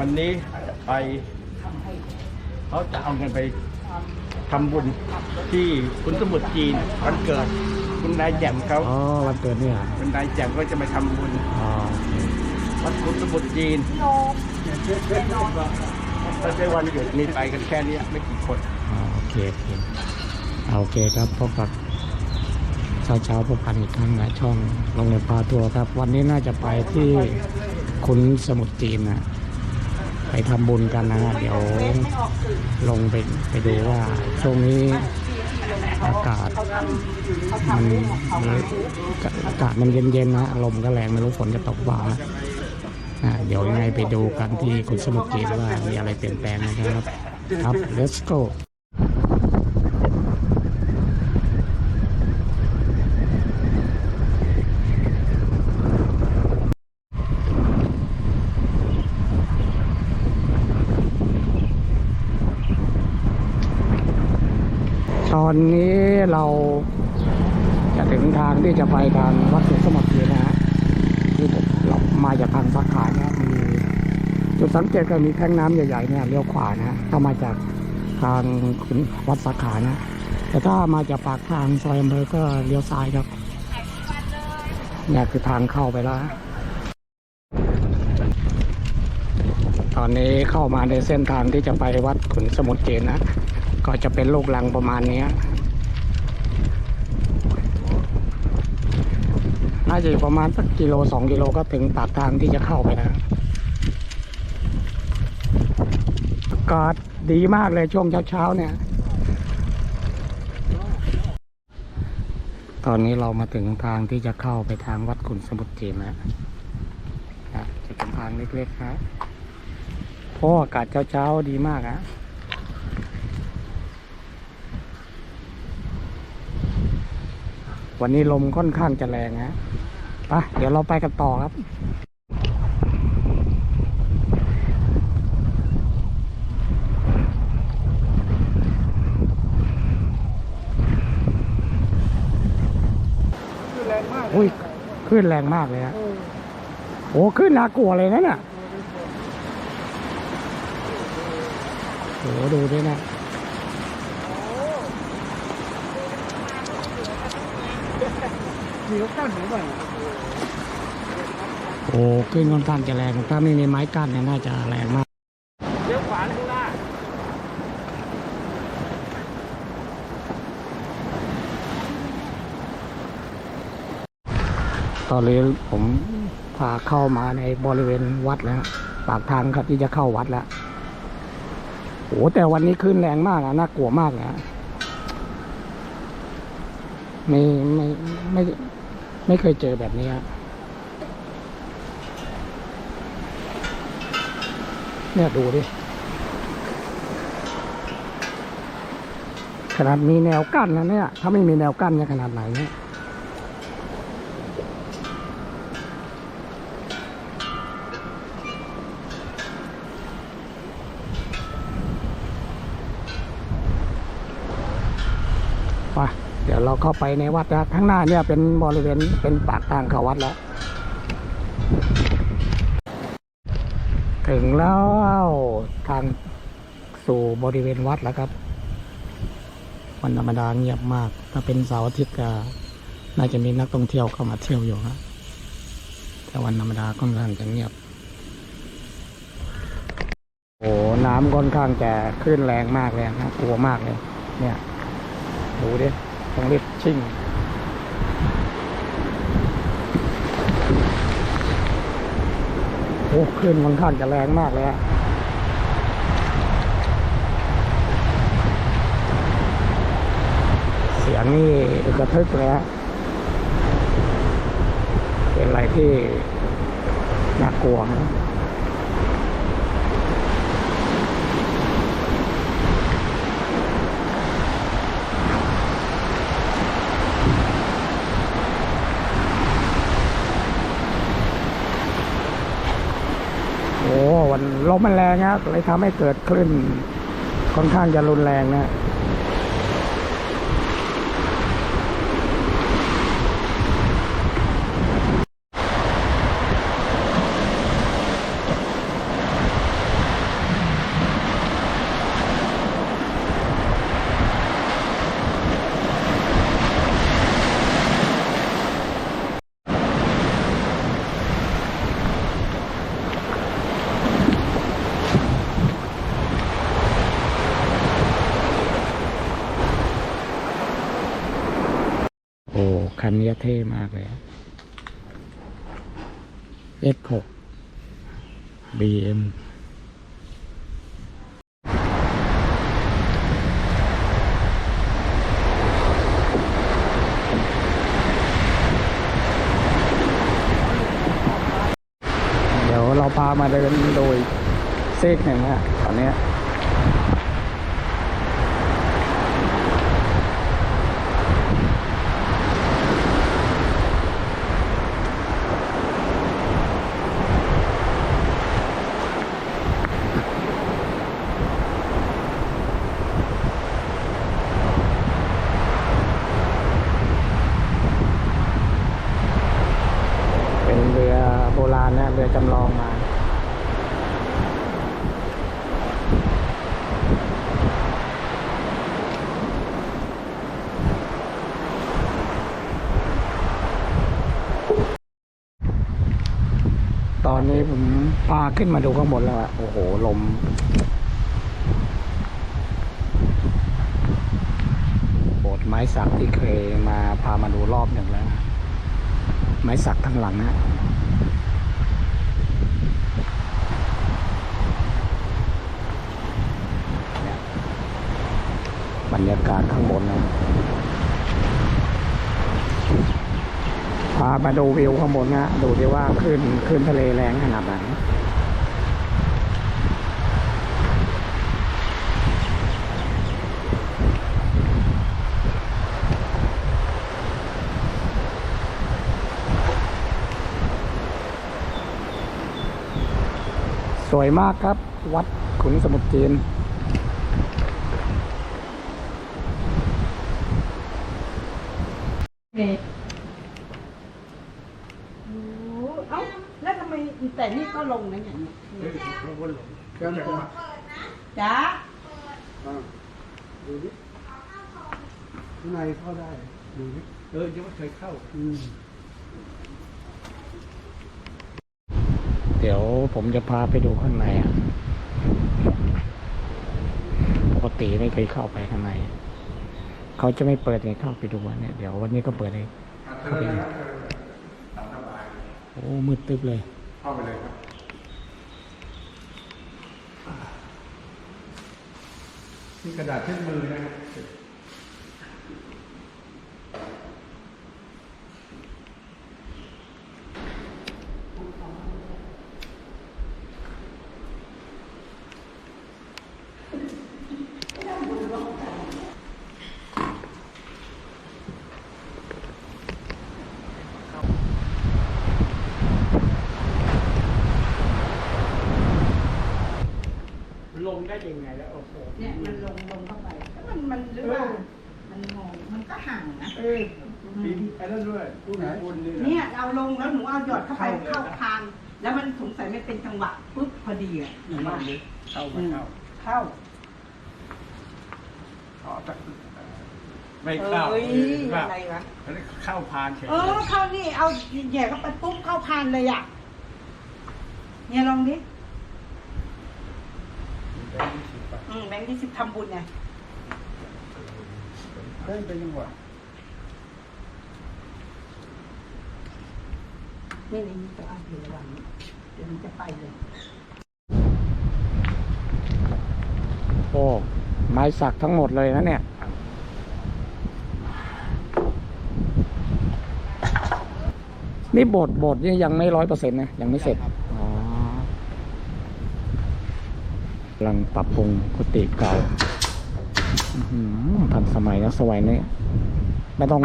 วันนี้ไปเขาจะเอาเงินไปทำบุญที่คุณสมุทรจีนวันเกิด คุณนายแจ่มเขาอ๋อวันเกิดเนี่ยคุณนายแจ่มก็จะมาทำบุญอ๋อวัดคุณสมุทรจีนถ้าใช่วันเกิดมีไปกันแค่นี้ไม่กี่คนอ๋อโอเคโอเคเอาโอเคครับพบกับเช้าเช้าๆพบกันอีกครั้งนะช่องโรงเรียนพาทัวร์ครับ วันนี้น่าจะไปที่คุณสมุทรจีนนะ ไปทำบุญกันนะฮะเดี๋ยวลงไปไปดูว่าช่วงนี้อากาศมันอากาศมันเย็นๆนะลมก็แรงไม่รู้ฝนจะตกบ่านะอ่าเดี๋ยวยังไงไปดูกันที่คุณสมุทรจีนว่ามีอะไรเปลี่ยนแปลงนะครับ ครับ let's go นนี้เราจะถึงทางที่จะไปทางวัดสุสมทีนะฮะที่เรามาจากทางสาขาเนี่ยมีจุดสังเกตก็มีแท่งน้ำใหญ่ๆเนี่ยเลี้ยวขวานะถ้ามาจากทางขุนวัดสาขานะแต่ถ้ามาจากปากทางซอยอำเภอก็เลี้ยวซ้ายครับเนี่ยคือทางเข้าไปแล้วตอนนี้เข้ามาในเส้นทางที่จะไปวัดขุนสมุทรเจนนะก็จะเป็นลูกลังประมาณนี้ น่าจะอยู่ประมาณสักกิโลสองกิโลก็ถึงปากทางที่จะเข้าไปแล้วอากาศดีมากเลยช่วงเช้าๆเนี่ย ตอนนี้เรามาถึงทางที่จะเข้าไปทางวัดขุนสมุทรเจนแล้วนะจะเป็นทางเล็กๆครับเพราะอากาศเช้าๆดีมากอะวันนี้ลมค่อนข้างจะแรงฮะ ไปเดี๋ยวเราไปกันต่อครับคือแรงมากอุ้ยขึ้นแรงมากเลยฮะโอ้ขึ้นน่ากลัวเลยนะเนี่ยโอ้ดูด้วยนะ มีรถกั้นหรือเปโอ้ขึ้นค่อนข้างจะแรงถ้าไม่มีไม้กั้นเนี่ยน่าจะแรงมากเลี้ยวขวาข้างหน้าตอนนี้ผมพาเข้ามาในบริเวณวัดแล้วปากทางครับที่จะเข้าวัดแล้วโอ้แต่วันนี้ขึ้นแรงมากอะน่ากลัวมากเลยอะไม่ไม่ไม่ ไม่เคยเจอแบบนี้อะเนี่ยดูดิขนาดมีแนวกั้นนะเนี่ย ถ้าไม่มีแนวกั้นจะขนาดไหนเนี่ย ไป เข้าไปในวัดนะข้างหน้าเนี่ยเป็นบริเวณเป็นปากทางเข้าวัดแล้ว ถึงแล้วทางสู่บริเวณวัดแล้วครับวันธรรมดาเงียบมาก ถ้าเป็นเสาร์อาทิตย์ก็น่าจะมีนักท่องเที่ยวเข้ามาเที่ยวอยู่ครับแต่วันธรรมดาค่อนข้างจะเงียบ โอ้น้ำค่อนข้างจะขึ้นแรงมากเลยนะกลัวมากเลย เนี่ย ดูดิ ต้องรีบชิ่งโอ้ขึ้นค่อนข้างจะแรงมากเลยอะเสียงนี่กกระทึกเลยฮะเป็นอะไรที่น่ากลัวนะ โอ้วัน ลมมันแรงนะเลยทำให้เกิดคลื่นค่อนข้างจะรุนแรงนะ คันนี้เท่มากเลย S6 BM เดี๋ยวเราพามาเดินโดยเซกหนึ่งฮะตอนนี้เรือโบรา ณนะเรือจำลองมาตอนนี้ผมพาขึ้นมาดูข้างบนแล้วอะโอ้โห ลม โบสถ์ไม้สักที่เคยมาพามาดูรอบหนึ่งแล้ว ไม้สักทั้งหลังนะเนี่ยบ รยากาศข้างบนนะพามาดูวิวข้างบนนะดูดิว่าขึ้นขึ้นทะเลแรงขนาดไหนสวยมากครับ วัดขุนสมุทรจีน โอ้เอ้าแล้วทำไมแต่นี่ก็ลงนะอย่างนี้จ้าดูดิข้างในเข้าได้ ดูดิเออยังไม่เคยเข้า อืม เดี๋ยวผมจะพาไปดูข้างในอะปกติไม่เคยเข้าไปข้างใน เขาจะไม่เปิดให้เข้าไปดูเนี่ยเดี๋ยววันนี้ก็เปิดให้เข้าไปดูโอ้มืดตึ๊บเลยเข้าไปเลยครับนี่กระดาษเช็ดมือนะครับ ได้ยังไงแล้วโอ้โหเนี่ยมันลงลงเข้าไปแล้วมันมันหรือว่ามันงงมันก็ห่างนะเออปีนไปแล้วด้วยผู้ไหนคนนี่เนี่ยเอาลงแล้วหนูเอาหยอดเข้าไปเข้าทาง แล้วมันสงสัยไม่เป็นจังหวะปุ๊บพอดีอะหนูว่าเข้ามาเข้าเข้าขอตักไม่เข้าเอ้ยเข้าอะไรวะอันนี้เข้าพานเฉยเออเข้านี่เอาแหย่เข้าไปปุ๊บเข้าพานเลยอะเนี่ยลองดิอื มแบงค์ยี่สิบทำบุญไงเต้นเป็นยังหวะนี่นี่จะเอาอยู่ระหว่างนี้เดี๋ยวมันจะไปเลย โอ้ ไม้สักทั้งหมดเลยนะเนี่ย นี่โบสถ์โบสถ์นี่ยังไม่ร้อยเปอร์เซ็นต์นะ ยังไม่เสร็จ อ๋อกำลังปรับปรุงกุฏิเก่าทันสมัยนะสวยนี่ไม่ต้อง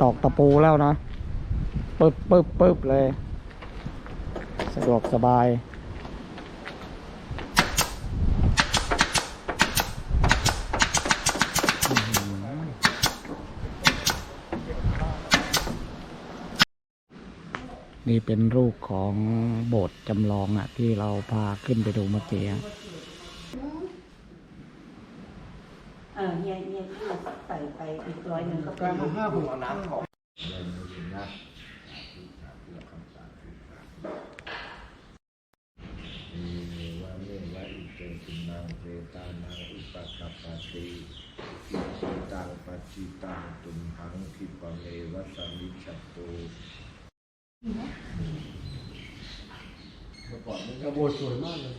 ตอกตะปูแล้วนะปึ๊บปึ๊บปึ๊บเลย สะดวกสบาย นี่เป็นรูปของโบสถ์จำลองอะที่เราพาขึ้นไปดูเมื่อกี้อะเออเนี่ยเนี่ยที่เราใส่ไปอีกร้อยหนึ่งก็เป็นห้าหัวน้ำของเอวะเมวะอิโตตินังเวตานังอุปกัปปติอิจิตังปัจจิตังตุมหังคิปเมวัสมิจฉตุ เมื่อก่อนมันก็โบสวยมากเลย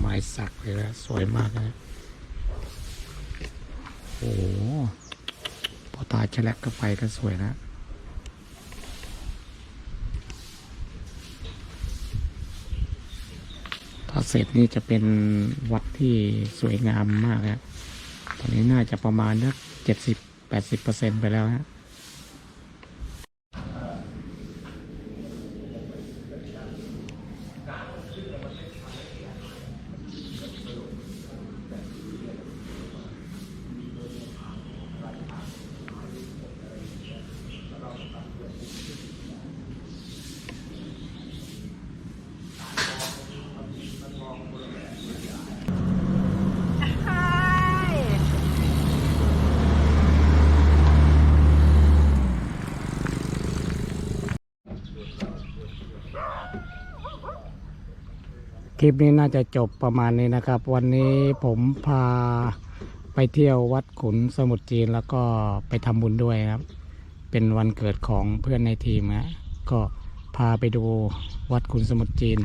ไม้สักเลยนะสวยมากนะโอ้โหพอตาแฉลกก็ไปก็สวยนะ ถ้า เสร็จนี่จะเป็นวัดที่สวยงามมากครับตอนนี้น่าจะประมาณนักเจ็ดสิบแปดสิบเปอร์เซ็นไปแล้วฮะ คลิปนี้น่าจะจบประมาณนี้นะครับ วันนี้ผมพาไปเที่ยววัดขุนสมุทรจีนแล้วก็ไปทำบุญด้วยครับ เป็นวันเกิดของเพื่อนในทีมนะก็พาไปดูวัดขุนสมุทรจีน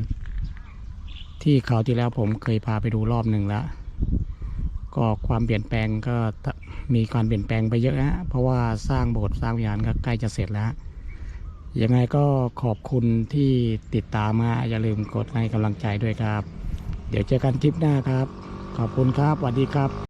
ที่คราวที่แล้วผมเคยพาไปดูรอบหนึ่งแล้ว ก็ความเปลี่ยนแปลงก็มีการเปลี่ยนแปลงไปเยอะนะเพราะว่าสร้างโบสถ์สร้างวิหารก็ใกล้จะเสร็จแล้ว ยังไงก็ขอบคุณที่ติดตามมาอย่าลืมกดให้กำลังใจด้วยครับ เดี๋ยวเจอกันคลิปหน้าครับ ขอบคุณครับสวัสดีครับ